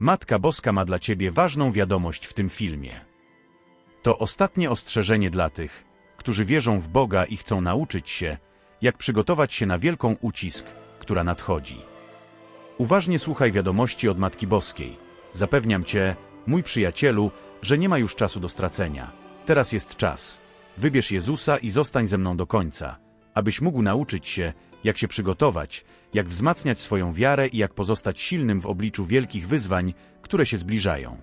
Matka Boska ma dla ciebie ważną wiadomość w tym filmie. To ostatnie ostrzeżenie dla tych, którzy wierzą w Boga i chcą nauczyć się, jak przygotować się na wielką ucisk, która nadchodzi. Uważnie słuchaj wiadomości od Matki Boskiej. Zapewniam cię, mój przyjacielu, że nie ma już czasu do stracenia. Teraz jest czas. Wybierz Jezusa i zostań ze mną do końca, abyś mógł nauczyć się, jak się przygotować, jak wzmacniać swoją wiarę i jak pozostać silnym w obliczu wielkich wyzwań, które się zbliżają.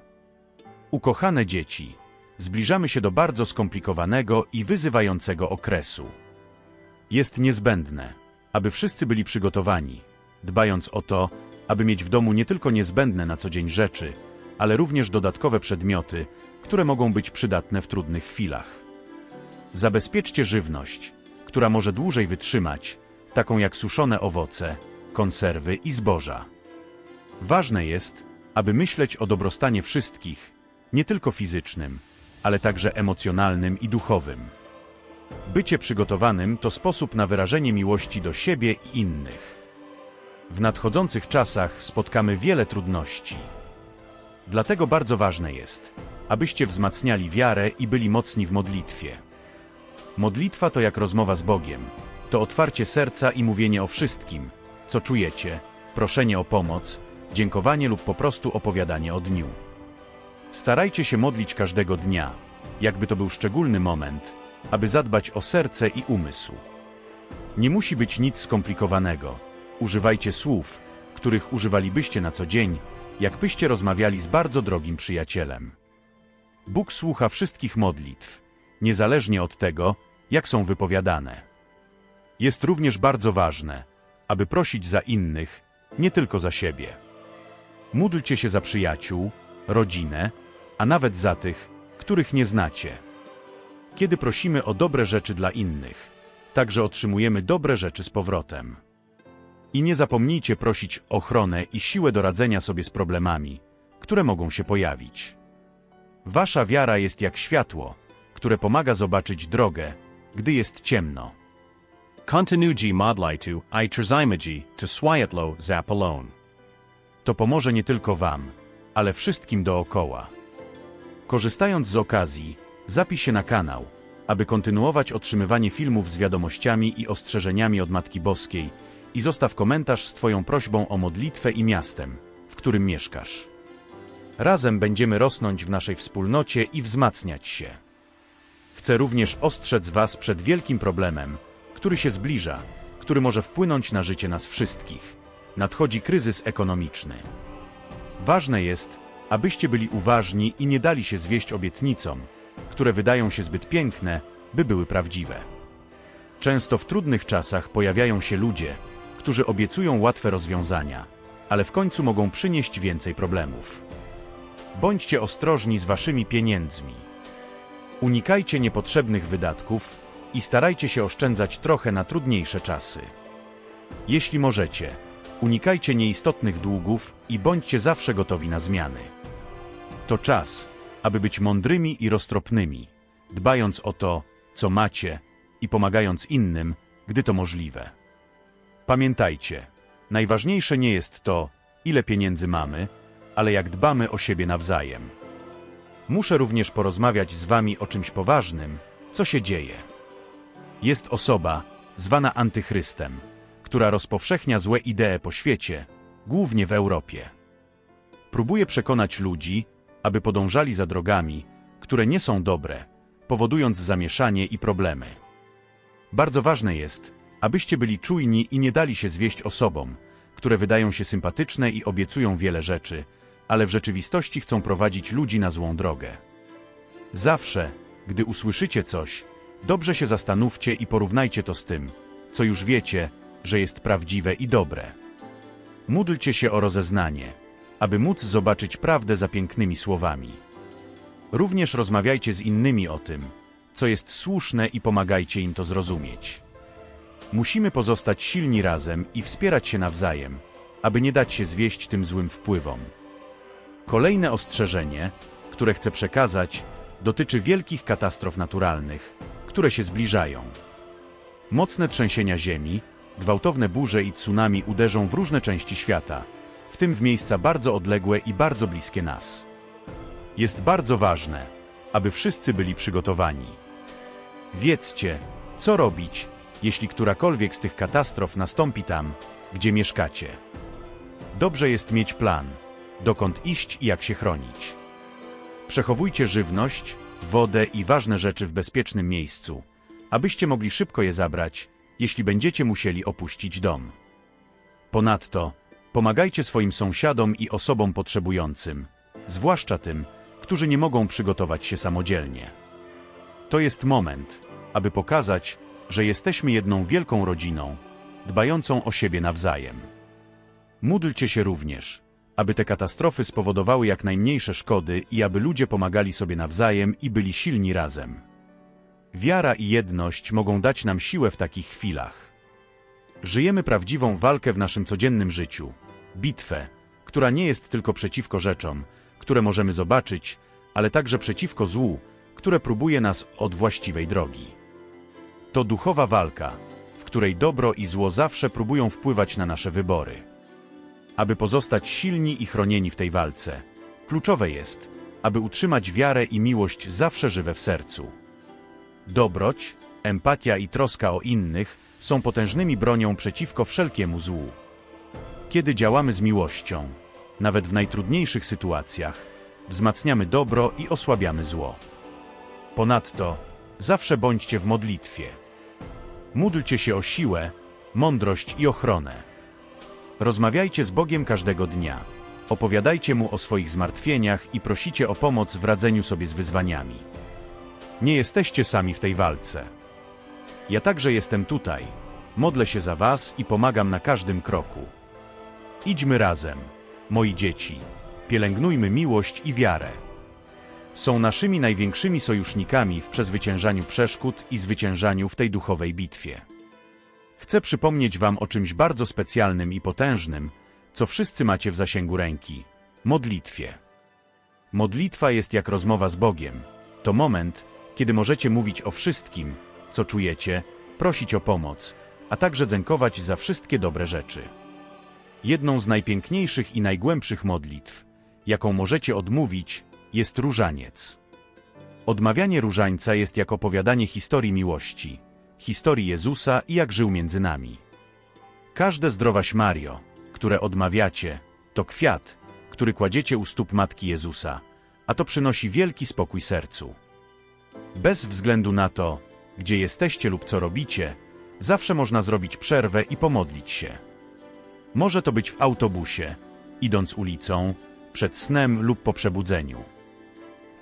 Ukochane dzieci, zbliżamy się do bardzo skomplikowanego i wyzywającego okresu. Jest niezbędne, aby wszyscy byli przygotowani, dbając o to, aby mieć w domu nie tylko niezbędne na co dzień rzeczy, ale również dodatkowe przedmioty, które mogą być przydatne w trudnych chwilach. Zabezpieczcie żywność, która może dłużej wytrzymać, taką jak suszone owoce, konserwy i zboża. Ważne jest, aby myśleć o dobrostanie wszystkich, nie tylko fizycznym, ale także emocjonalnym i duchowym. Bycie przygotowanym to sposób na wyrażenie miłości do siebie i innych. W nadchodzących czasach spotkamy wiele trudności. Dlatego bardzo ważne jest, abyście wzmacniali wiarę i byli mocni w modlitwie. Modlitwa to jak rozmowa z Bogiem. To otwarcie serca i mówienie o wszystkim, co czujecie, proszenie o pomoc, dziękowanie lub po prostu opowiadanie o dniu. Starajcie się modlić każdego dnia, jakby to był szczególny moment, aby zadbać o serce i umysł. Nie musi być nic skomplikowanego. Używajcie słów, których używalibyście na co dzień, jakbyście rozmawiali z bardzo drogim przyjacielem. Bóg słucha wszystkich modlitw, niezależnie od tego, jak są wypowiadane. Jest również bardzo ważne, aby prosić za innych, nie tylko za siebie. Módlcie się za przyjaciół, rodzinę, a nawet za tych, których nie znacie. Kiedy prosimy o dobre rzeczy dla innych, także otrzymujemy dobre rzeczy z powrotem. I nie zapomnijcie prosić o ochronę i siłę do radzenia sobie z problemami, które mogą się pojawić. Wasza wiara jest jak światło, które pomaga zobaczyć drogę, gdy jest ciemno. Continugi modlitu i trzymagi to swiatlo zapalone. To pomoże nie tylko Wam, ale wszystkim dookoła. Korzystając z okazji, zapisz się na kanał, aby kontynuować otrzymywanie filmów z wiadomościami i ostrzeżeniami od Matki Boskiej i zostaw komentarz z Twoją prośbą o modlitwę i miastem, w którym mieszkasz. Razem będziemy rosnąć w naszej wspólnocie i wzmacniać się. Chcę również ostrzec Was przed wielkim problemem, który się zbliża, który może wpłynąć na życie nas wszystkich. Nadchodzi kryzys ekonomiczny. Ważne jest, abyście byli uważni i nie dali się zwieść obietnicom, które wydają się zbyt piękne, by były prawdziwe. Często w trudnych czasach pojawiają się ludzie, którzy obiecują łatwe rozwiązania, ale w końcu mogą przynieść więcej problemów. Bądźcie ostrożni z waszymi pieniędzmi. Unikajcie niepotrzebnych wydatków i starajcie się oszczędzać trochę na trudniejsze czasy. Jeśli możecie, unikajcie nieistotnych długów i bądźcie zawsze gotowi na zmiany. To czas, aby być mądrymi i roztropnymi, dbając o to, co macie i pomagając innym, gdy to możliwe. Pamiętajcie, najważniejsze nie jest to, ile pieniędzy mamy, ale jak dbamy o siebie nawzajem. Muszę również porozmawiać z wami o czymś poważnym, co się dzieje. Jest osoba, zwana antychrystem, która rozpowszechnia złe idee po świecie, głównie w Europie. Próbuje przekonać ludzi, aby podążali za drogami, które nie są dobre, powodując zamieszanie i problemy. Bardzo ważne jest, abyście byli czujni i nie dali się zwieść osobom, które wydają się sympatyczne i obiecują wiele rzeczy, ale w rzeczywistości chcą prowadzić ludzi na złą drogę. Zawsze, gdy usłyszycie coś, dobrze się zastanówcie i porównajcie to z tym, co już wiecie, że jest prawdziwe i dobre. Módlcie się o rozeznanie, aby móc zobaczyć prawdę za pięknymi słowami. Również rozmawiajcie z innymi o tym, co jest słuszne i pomagajcie im to zrozumieć. Musimy pozostać silni razem i wspierać się nawzajem, aby nie dać się zwieść tym złym wpływom. Kolejne ostrzeżenie, które chcę przekazać, dotyczy wielkich katastrof naturalnych, które się zbliżają. Mocne trzęsienia ziemi, gwałtowne burze i tsunami uderzą w różne części świata, w tym w miejsca bardzo odległe i bardzo bliskie nas. Jest bardzo ważne, aby wszyscy byli przygotowani. Wiedzcie, co robić, jeśli którakolwiek z tych katastrof nastąpi tam, gdzie mieszkacie. Dobrze jest mieć plan, dokąd iść i jak się chronić. Przechowujcie żywność, wodę i ważne rzeczy w bezpiecznym miejscu, abyście mogli szybko je zabrać, jeśli będziecie musieli opuścić dom. Ponadto, pomagajcie swoim sąsiadom i osobom potrzebującym, zwłaszcza tym, którzy nie mogą przygotować się samodzielnie. To jest moment, aby pokazać, że jesteśmy jedną wielką rodziną, dbającą o siebie nawzajem. Módlcie się również, aby te katastrofy spowodowały jak najmniejsze szkody i aby ludzie pomagali sobie nawzajem i byli silni razem. Wiara i jedność mogą dać nam siłę w takich chwilach. Żyjemy prawdziwą walkę w naszym codziennym życiu. Bitwę, która nie jest tylko przeciwko rzeczom, które możemy zobaczyć, ale także przeciwko złu, które próbuje nas od właściwej drogi. To duchowa walka, w której dobro i zło zawsze próbują wpływać na nasze wybory. Aby pozostać silni i chronieni w tej walce, kluczowe jest, aby utrzymać wiarę i miłość zawsze żywe w sercu. Dobroć, empatia i troska o innych są potężnymi bronią przeciwko wszelkiemu złu. Kiedy działamy z miłością, nawet w najtrudniejszych sytuacjach, wzmacniamy dobro i osłabiamy zło. Ponadto, zawsze bądźcie w modlitwie. Módlcie się o siłę, mądrość i ochronę. Rozmawiajcie z Bogiem każdego dnia. Opowiadajcie Mu o swoich zmartwieniach i prosicie o pomoc w radzeniu sobie z wyzwaniami. Nie jesteście sami w tej walce. Ja także jestem tutaj. Modlę się za Was i pomagam na każdym kroku. Idźmy razem, moi dzieci. Pielęgnujmy miłość i wiarę. Są naszymi największymi sojusznikami w przezwyciężaniu przeszkód i zwyciężaniu w tej duchowej bitwie. Chcę przypomnieć Wam o czymś bardzo specjalnym i potężnym, co wszyscy macie w zasięgu ręki modlitwie. Modlitwa jest jak rozmowa z Bogiem. To moment, kiedy możecie mówić o wszystkim, co czujecie, prosić o pomoc, a także dziękować za wszystkie dobre rzeczy. Jedną z najpiękniejszych i najgłębszych modlitw, jaką możecie odmówić, jest różaniec. Odmawianie różańca jest jak opowiadanie historii miłości, historii Jezusa i jak żył między nami. Każde zdrowaś Mario, które odmawiacie, to kwiat, który kładziecie u stóp Matki Jezusa, a to przynosi wielki spokój sercu. Bez względu na to, gdzie jesteście lub co robicie, zawsze można zrobić przerwę i pomodlić się. Może to być w autobusie, idąc ulicą, przed snem lub po przebudzeniu.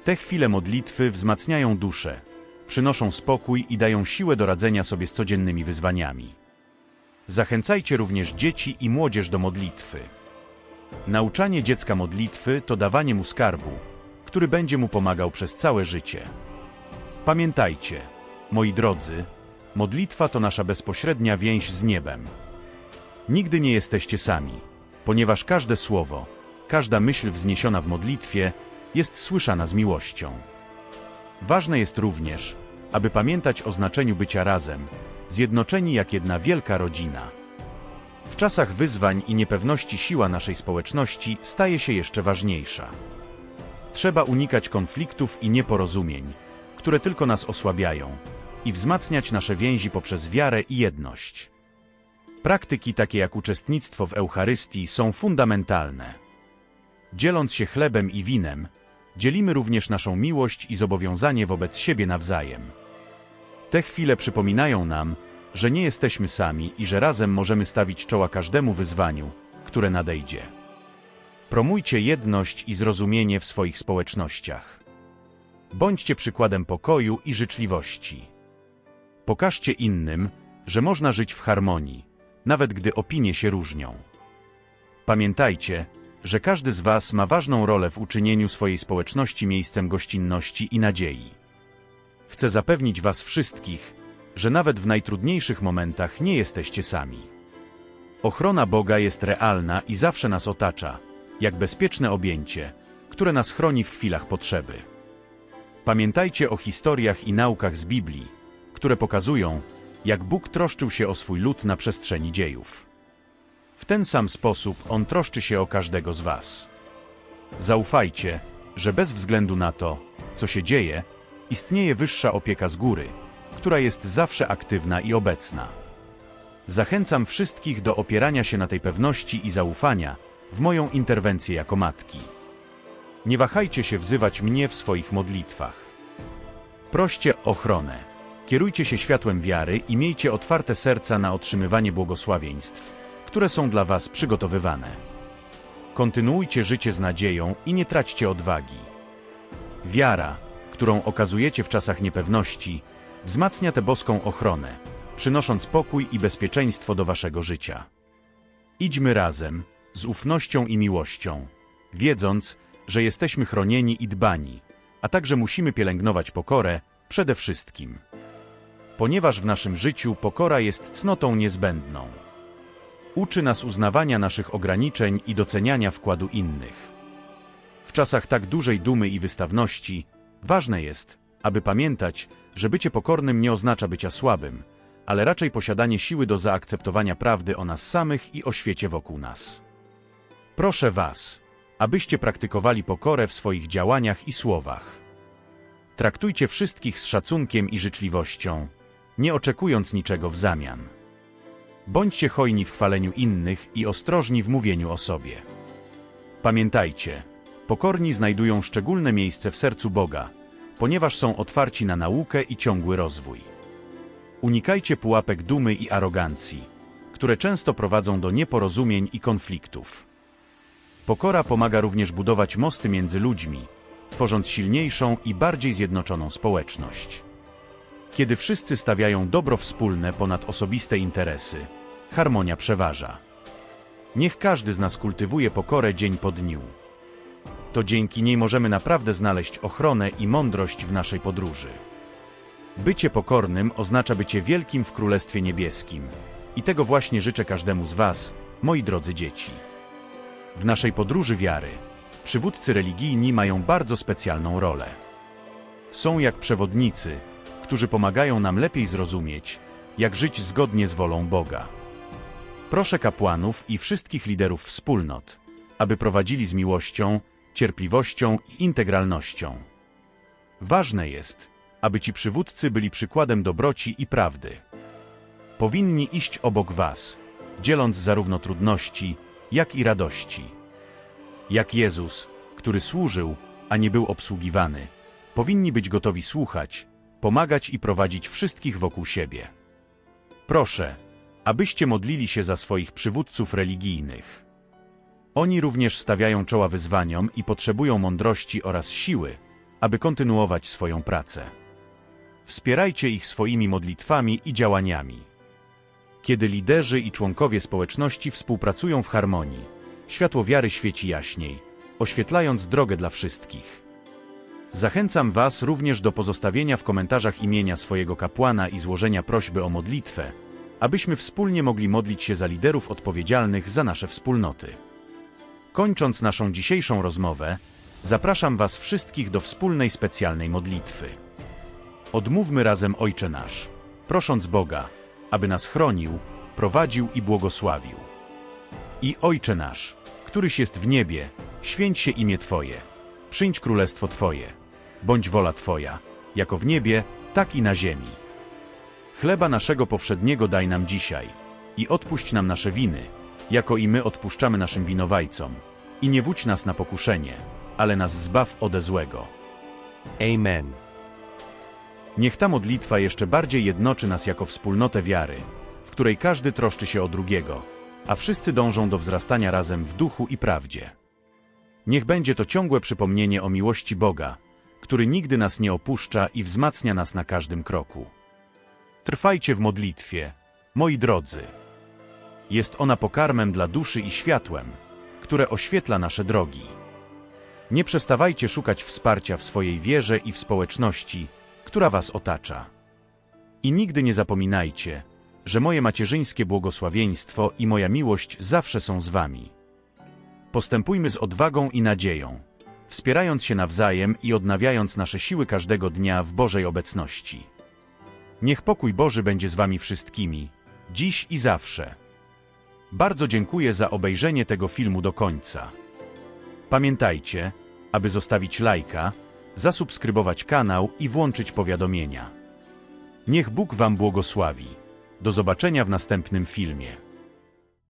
Te chwile modlitwy wzmacniają duszę, przynoszą spokój i dają siłę do radzenia sobie z codziennymi wyzwaniami. Zachęcajcie również dzieci i młodzież do modlitwy. Nauczanie dziecka modlitwy to dawanie mu skarbu, który będzie mu pomagał przez całe życie. Pamiętajcie, moi drodzy, modlitwa to nasza bezpośrednia więź z niebem. Nigdy nie jesteście sami, ponieważ każde słowo, każda myśl wzniesiona w modlitwie jest słyszana z miłością. Ważne jest również, aby pamiętać o znaczeniu bycia razem, zjednoczeni jak jedna wielka rodzina. W czasach wyzwań i niepewności siła naszej społeczności staje się jeszcze ważniejsza. Trzeba unikać konfliktów i nieporozumień, które tylko nas osłabiają, i wzmacniać nasze więzi poprzez wiarę i jedność. Praktyki takie jak uczestnictwo w Eucharystii są fundamentalne. Dzieląc się chlebem i winem, dzielimy również naszą miłość i zobowiązanie wobec siebie nawzajem. Te chwile przypominają nam, że nie jesteśmy sami i że razem możemy stawić czoła każdemu wyzwaniu, które nadejdzie. Promujcie jedność i zrozumienie w swoich społecznościach. Bądźcie przykładem pokoju i życzliwości. Pokażcie innym, że można żyć w harmonii, nawet gdy opinie się różnią. Pamiętajcie, że każdy z Was ma ważną rolę w uczynieniu swojej społeczności miejscem gościnności i nadziei. Chcę zapewnić Was wszystkich, że nawet w najtrudniejszych momentach nie jesteście sami. Ochrona Boga jest realna i zawsze nas otacza, jak bezpieczne objęcie, które nas chroni w chwilach potrzeby. Pamiętajcie o historiach i naukach z Biblii, które pokazują, jak Bóg troszczył się o swój lud na przestrzeni dziejów. W ten sam sposób On troszczy się o każdego z Was. Zaufajcie, że bez względu na to, co się dzieje, istnieje wyższa opieka z góry, która jest zawsze aktywna i obecna. Zachęcam wszystkich do opierania się na tej pewności i zaufania w moją interwencję jako matki. Nie wahajcie się wzywać mnie w swoich modlitwach. Proście ochronę. Kierujcie się światłem wiary i miejcie otwarte serca na otrzymywanie błogosławieństw, które są dla Was przygotowywane. Kontynuujcie życie z nadzieją i nie traćcie odwagi. Wiara, którą okazujecie w czasach niepewności, wzmacnia tę boską ochronę, przynosząc pokój i bezpieczeństwo do Waszego życia. Idźmy razem, z ufnością i miłością, wiedząc, że jesteśmy chronieni i dbani, a także musimy pielęgnować pokorę przede wszystkim. Ponieważ w naszym życiu pokora jest cnotą niezbędną. Uczy nas uznawania naszych ograniczeń i doceniania wkładu innych. W czasach tak dużej dumy i wystawności, ważne jest, aby pamiętać, że bycie pokornym nie oznacza bycia słabym, ale raczej posiadanie siły do zaakceptowania prawdy o nas samych i o świecie wokół nas. Proszę Was, abyście praktykowali pokorę w swoich działaniach i słowach. Traktujcie wszystkich z szacunkiem i życzliwością, nie oczekując niczego w zamian. Bądźcie hojni w chwaleniu innych i ostrożni w mówieniu o sobie. Pamiętajcie, pokorni znajdują szczególne miejsce w sercu Boga, ponieważ są otwarci na naukę i ciągły rozwój. Unikajcie pułapek dumy i arogancji, które często prowadzą do nieporozumień i konfliktów. Pokora pomaga również budować mosty między ludźmi, tworząc silniejszą i bardziej zjednoczoną społeczność. Kiedy wszyscy stawiają dobro wspólne ponad osobiste interesy, harmonia przeważa. Niech każdy z nas kultywuje pokorę dzień po dniu. To dzięki niej możemy naprawdę znaleźć ochronę i mądrość w naszej podróży. Bycie pokornym oznacza bycie wielkim w Królestwie Niebieskim. I tego właśnie życzę każdemu z Was, moi drodzy dzieci. W naszej podróży wiary, przywódcy religijni mają bardzo specjalną rolę. Są jak przewodnicy, którzy pomagają nam lepiej zrozumieć, jak żyć zgodnie z wolą Boga. Proszę kapłanów i wszystkich liderów wspólnot, aby prowadzili z miłością, cierpliwością i integralnością. Ważne jest, aby ci przywódcy byli przykładem dobroci i prawdy. Powinni iść obok was, dzieląc zarówno trudności, jak i radości. Jak Jezus, który służył, a nie był obsługiwany, powinni być gotowi słuchać, pomagać i prowadzić wszystkich wokół siebie. Proszę, abyście modlili się za swoich przywódców religijnych. Oni również stawiają czoła wyzwaniom i potrzebują mądrości oraz siły, aby kontynuować swoją pracę. Wspierajcie ich swoimi modlitwami i działaniami. Kiedy liderzy i członkowie społeczności współpracują w harmonii, światło wiary świeci jaśniej, oświetlając drogę dla wszystkich. Zachęcam Was również do pozostawienia w komentarzach imienia swojego kapłana i złożenia prośby o modlitwę, abyśmy wspólnie mogli modlić się za liderów odpowiedzialnych za nasze wspólnoty. Kończąc naszą dzisiejszą rozmowę, zapraszam Was wszystkich do wspólnej specjalnej modlitwy. Odmówmy razem Ojcze Nasz, prosząc Boga, aby nas chronił, prowadził i błogosławił. I Ojcze Nasz, któryś jest w niebie, święć się imię Twoje, przyjdź królestwo Twoje, bądź wola Twoja, jako w niebie, tak i na ziemi. Chleba naszego powszedniego daj nam dzisiaj i odpuść nam nasze winy, jako i my odpuszczamy naszym winowajcom. I nie wódź nas na pokuszenie, ale nas zbaw ode złego. Amen. Niech ta modlitwa jeszcze bardziej jednoczy nas jako wspólnotę wiary, w której każdy troszczy się o drugiego, a wszyscy dążą do wzrastania razem w duchu i prawdzie. Niech będzie to ciągłe przypomnienie o miłości Boga, który nigdy nas nie opuszcza i wzmacnia nas na każdym kroku. Trwajcie w modlitwie, moi drodzy. Jest ona pokarmem dla duszy i światłem, które oświetla nasze drogi. Nie przestawajcie szukać wsparcia w swojej wierze i w społeczności, która was otacza. I nigdy nie zapominajcie, że moje macierzyńskie błogosławieństwo i moja miłość zawsze są z wami. Postępujmy z odwagą i nadzieją, wspierając się nawzajem i odnawiając nasze siły każdego dnia w Bożej obecności. Niech pokój Boży będzie z wami wszystkimi, dziś i zawsze. Bardzo dziękuję za obejrzenie tego filmu do końca. Pamiętajcie, aby zostawić lajka, zasubskrybować kanał i włączyć powiadomienia. Niech Bóg Wam błogosławi. Do zobaczenia w następnym filmie.